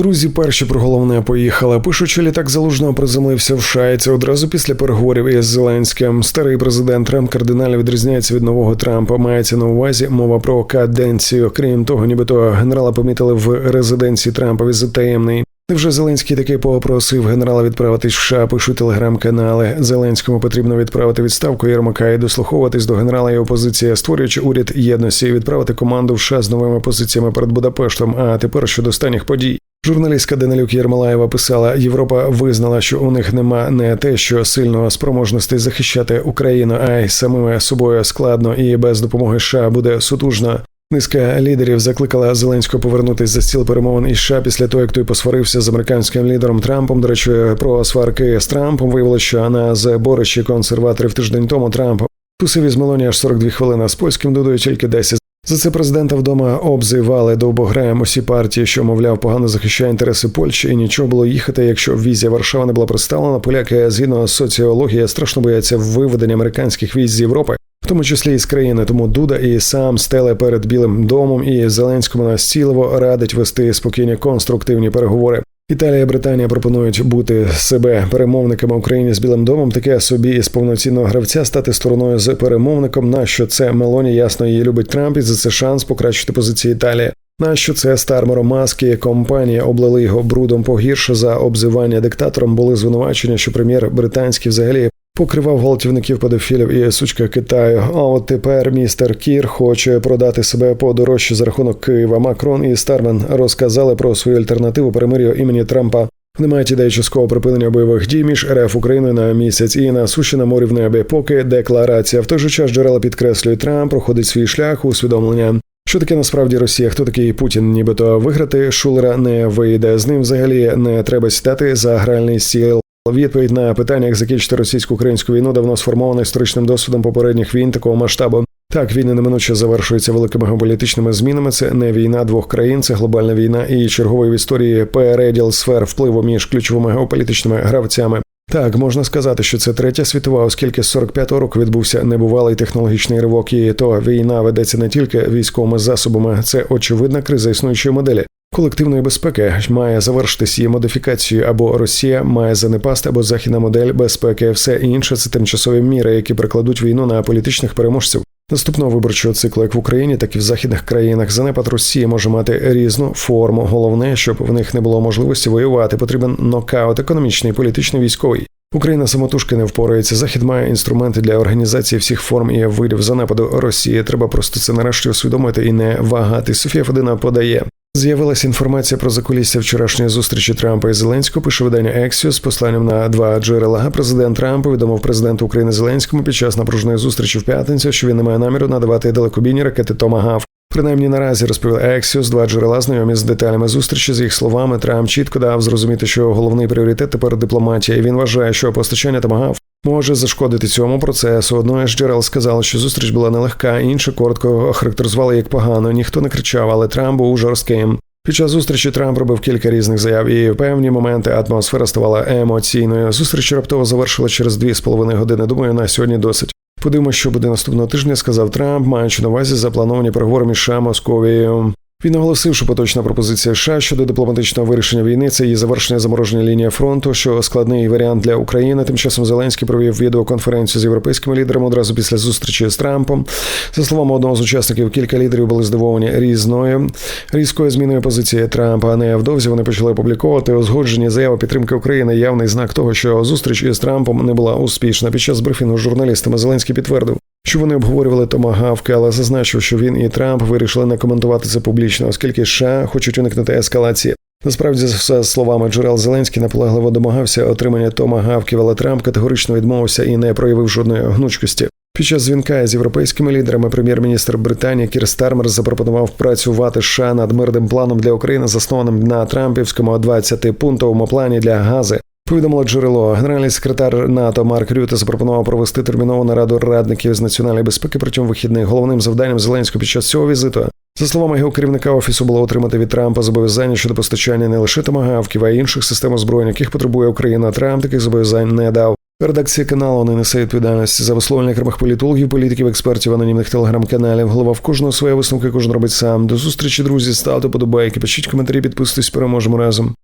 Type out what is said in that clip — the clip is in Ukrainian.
Друзі, перші про головне поїхали. Пишуть, що літак залужного приземлився в Шайці одразу після переговорів із Зеленським. Старий президент Трамп кардинально відрізняється від нового Трампа. Мається на увазі мова про каденцію. Крім того, нібито генерала помітили в резиденції Трампа візит таємний. Невже Зеленський таки попросив генерала відправитись в США, пишуть телеграм-канали. Зеленському потрібно відправити відставку Єрмака і дослуховуватись до генерала і опозиції, створюючи уряд єдності, і відправити команду в США з новими позиціями перед Будапештом. А тепер щодо останніх подій. Журналістка Данилюк Єрмолаєва писала: Європа визнала, що у них нема не те, що сильного спроможності захищати Україну, а й самими собою складно і без допомоги США буде сутужно. Низка лідерів закликала Зеленського повернутися за стіл перемовин із США після того, як той посварився з американським лідером Трампом. До речі, про сварки з Трампом виявилося, що на зборищі консерваторів тиждень тому Трамп тусив із Мелоні аж 42 хвилини, з польським додою тільки 10. За це президента вдома обзивали довбограєм усі партії, що мовляв погано захищає інтереси Польщі, і нічого було їхати, якщо візія Варшава не була представлена. Поляки згідно соціології страшно бояться виведення американських військ з Європи, в тому числі і з країни. Тому Дуда і сам стеле перед Білим домом і Зеленському настійливо радить вести спокійні конструктивні переговори. Італія і Британія пропонують бути себе перемовниками України з Білим домом, таке собі із повноцінного гравця стати стороною з перемовником. На що це Мелоні ясно її любить Трамп і за це шанс покращити позиції Італії. Нащо це Стармеро Маски компанія облили його брудом погірше за обзивання диктатором? Були звинувачення, що прем'єр британський взагалі покривав гвалтівників педофілів і сучка Китаю. А от тепер містер Кір хоче продати себе подорожче за рахунок Києва. Макрон і Стармен розказали про свою альтернативу перемир'ю імені Трампа. Вони мають ідею часткового припинення бойових дій між РФ Україною на місяць і на суші на морі в небі. Поки декларація в той же час джерела підкреслює Трамп проходить свій шлях усвідомлення. Що таке насправді Росія? Хто такий Путін? Нібито виграти Шулера не вийде. З ним взагалі не треба сідати за гральний стіл. Відповідь на питання, як закінчити російсько-українську війну, давно сформована історичним досвідом попередніх війн такого масштабу. Так, війни неминуче завершуються великими геополітичними змінами. Це не війна двох країн, це глобальна війна і черговий в історії переділ сфер впливу між ключовими геополітичними гравцями. Так, можна сказати, що це третя світова, оскільки з 45-го року відбувся небувалий технологічний ривок, і то війна ведеться не тільки військовими засобами, це очевидна криза існуючої моделі. Колективної безпеки має завершитись її модифікацією, або Росія має занепасти, або західна модель безпеки. Все інше це тимчасові міри, які прикладуть війну на політичних переможців. Наступного виборчого циклу, як в Україні, так і в західних країнах, занепад Росії може мати різну форму. Головне, щоб в них не було можливості воювати. Потрібен нокаут, економічний, політичний, військовий. Україна самотужки не впорається. Захід має інструменти для організації всіх форм і видів занепаду Росії. Треба просто це нарешті усвідомити і не вагати. Софія Федина подає. З'явилася інформація про закулісся вчорашньої зустрічі Трампа і Зеленського. Пише видання Ексіо з посланням на два джерела. Президент Трамп повідомив президенту України Зеленському під час напруженої зустрічі в п'ятницю, що він не має наміру надавати далекобійні ракети Томагав. Принаймні наразі розповів Ексіос, два джерела знайомі з деталями зустрічі. З їх словами Трамп чітко дав зрозуміти, що головний пріоритет тепер дипломатія. І Він вважає, що постачання Томагав може зашкодити цьому процесу. Одне з джерел сказало, що зустріч була нелегка, інше коротко охарактеризували як погано. Ніхто не кричав, але Трамп був жорстким. Під час зустрічі Трамп робив кілька різних заяв, і в певні моменти атмосфера ставала емоційною. Зустріч раптово завершила через дві з половиною години. Думаю, на сьогодні досить. Подивимося, що буде наступного тижня, сказав Трамп, маючи на увазі заплановані переговори між США Московією. Він наголосив, що поточна пропозиція США щодо дипломатичного вирішення війни це її завершення замороження лінії фронту, що складний варіант для України. Тим часом Зеленський провів відеоконференцію з європейськими лідерами одразу після зустрічі з Трампом. За словами одного з учасників, кілька лідерів були здивовані різною різкою зміною позиції Трампа. Невдовзі вони почали опубліковувати узгоджені заяви підтримки України. Явний знак того, що зустріч із Трампом не була успішна. Під час брифінгу з журналістами Зеленський підтвердив, що вони обговорювали томагавки, але зазначив, що він і Трамп вирішили не коментувати це публічно, оскільки США хочуть уникнути ескалації. Насправді, за словами джерел Зеленський наполегливо домагався отримання томагавків, але Трамп категорично відмовився і не проявив жодної гнучкості. Під час дзвінка з європейськими лідерами прем'єр-міністр Британії Кір Стармер запропонував працювати США над мирним планом для України, заснованим на Трампівському 20-пунктовому плані для гази. Повідомило джерело. Генеральний секретар НАТО Марк Рюте запропонував провести термінову нараду радників з національної безпеки протягом вихідних. Головним завданням Зеленського під час цього візиту, за словами його керівника офісу, було отримати від Трампа зобов'язання щодо постачання не лише томагавків, а й інших систем озброєнь, яких потребує Україна. Трамп таких зобов'язань не дав. Редакція каналу не несе відповідальності за висловлення окремих політологів, політиків, експертів, анонімних телеграм-каналів. Голова в кожного своя висновки, кожен робить сам. До зустрічі, друзі. Ставте подобайки, пишіть коментарі, підписуйтесь, переможемо разом.